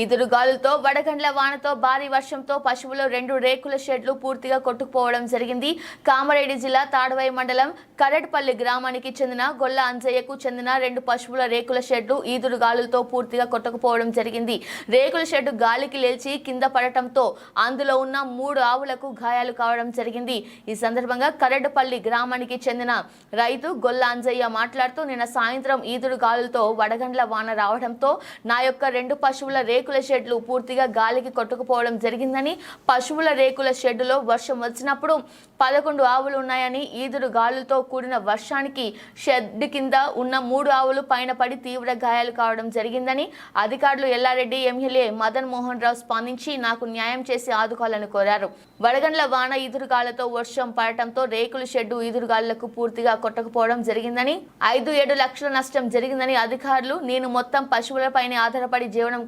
ఈదురు గాలులతో వడగండ్ల వానతో భారీ వర్షంతో పశువులు రెండు రేకుల షెడ్లు పూర్తిగా కొట్టుకుపోవడం జరిగింది. కామారెడ్డి జిల్లా తాడవై మండలం కరడ్పల్లి గ్రామానికి చెందిన గొల్ల అంజయ్యకు చెందిన రెండు పశువుల రేకుల షెడ్లు ఈదురు గాలులతో పూర్తిగా కొట్టుకుపోవడం జరిగింది. రేకుల షెడ్డు గాలికి లేచి కింద పడటంతో అందులో ఉన్న మూడు ఆవులకు గాయాలు కావడం జరిగింది. ఈ సందర్భంగా కరడ్పల్లి గ్రామానికి చెందిన రైతు గొల్ల అంజయ్య మాట్లాడుతూ నిన్న సాయంత్రం ఈదురు గాలులతో వడగండ్ల వాన రావడంతో నా యొక్క రెండు పశువుల రేకు రేకుల షెడ్లు పూర్తిగా గాలికి కొట్టుకుపోవడం జరిగిందని పశువుల రేకుల షెడ్డులో వర్షం వచ్చినప్పుడు పదకొండు ఆవులు ఉన్నాయని ఈదురు గాలులతో కూడిన వర్షానికి షెడ్ కింద ఉన్న మూడు ఆవులు పైన పడి తీవ్ర గాయాలు కావడం జరిగిందని అధికారులు ఎల్లారెడ్డి ఎమ్మెల్యే మదన్ మోహన్ రావు స్పందించి నాకు న్యాయం చేసి ఆదుకోవాలని కోరారు. వడగండ్ల వాన ఈదురుగాలతో వర్షం పడటంతో రేకుల షెడ్డు ఈదురుగాళ్ళకు పూర్తిగా కొట్టకపోవడం జరిగిందని ఐదు ఏడు లక్షల నష్టం జరిగిందని అధికారులు నేను మొత్తం పశువులపైనే ఆధారపడి జీవనం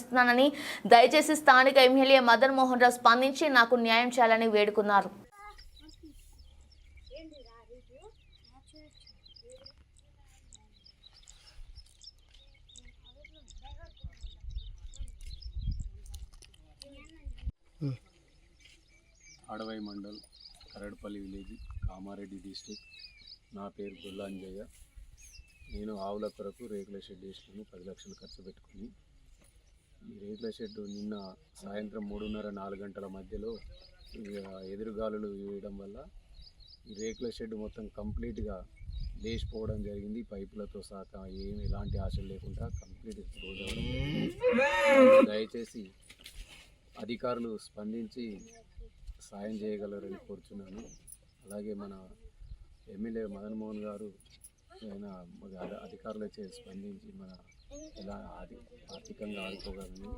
భావిస్తున్నానని దయచేసి స్థానిక ఎమ్మెల్యే మదన్ మోహన్ రావు స్పందించి నాకు న్యాయం చేయాలని వేడుకున్నారు. అడవై మండల్ కరడ్పల్లి విలేజ్ కామారెడ్డి డిస్టిక్ నా పేరు గుల్లాంజయ్య. నేను ఆవుల కొరకు రేకుల షెడ్ వేసుకుని పది లక్షలు ఖర్చు పెట్టుకుని ఈ రేకుల షెడ్ నిన్న సాయంత్రం మూడున్నర నాలుగు గంటల మధ్యలో ఎదురుగాలులు వేయడం వల్ల ఈ రేకుల షెడ్ మొత్తం కంప్లీట్గా లేచిపోవడం జరిగింది. పైపులతో సహా ఏమి ఎలాంటి ఆశలు లేకుండా కంప్లీట్ క్లోజ్ అవ్వడం దయచేసి అధికారులు స్పందించి సాయం చేయగలరని కోరుచున్నాను. అలాగే మన ఎమ్మెల్యే మదన్మోహన్ గారు ఆయన మన అధికారులు అయితే స్పందించి మన ఎలా ఆర్థికంగా ఆదుకోగలని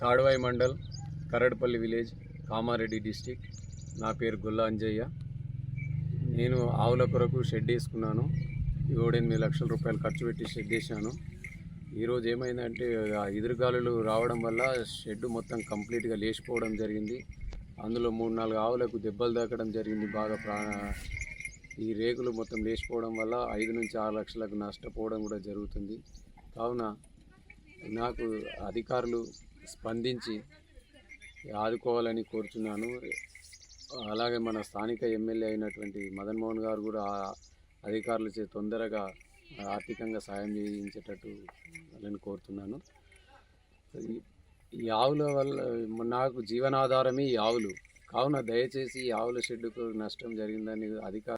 తాడువాయి మండల్ కరడ్పల్లి విలేజ్ కామారెడ్డి డిస్టిక్. నా పేరు గుల్లా అంజయ్య. నేను ఆవుల కొరకు షెడ్ వేసుకున్నాను. ఏడెనిమిది లక్షల రూపాయలు ఖర్చు పెట్టి షెడ్ వేసాను ఈరోజు ఏమైందంటే ఆ ఎదురుగాలులు రావడం వల్ల షెడ్ మొత్తం కంప్లీట్గా లేచిపోవడం జరిగింది. అందులో మూడు నాలుగు ఆవులకు దెబ్బలు తాకడం జరిగింది. బాగా ప్రాణ ఈ రేకులు మొత్తం లేచిపోవడం వల్ల ఐదు నుంచి ఆరు లక్షలకు నష్టపోవడం కూడా జరుగుతుంది. కావున నాకు అధికారులు స్పందించి ఆదుకోవాలని కోరుచున్నాను. అలాగే మన స్థానిక ఎమ్మెల్యే అయినటువంటి మదన్ మోహన్ గారు కూడా అధికారులచే అధికారులు చే తొందరగా ఆర్థికంగా సాయం చేయించేటట్టు వాళ్ళని కోరుతున్నాను. ఈ ఆవుల వల్ల నాకు జీవనాధారమే ఈ ఆవులు. కావున దయచేసి ఈ ఆవుల షెడ్డుకు నష్టం జరిగిందని అధికారులు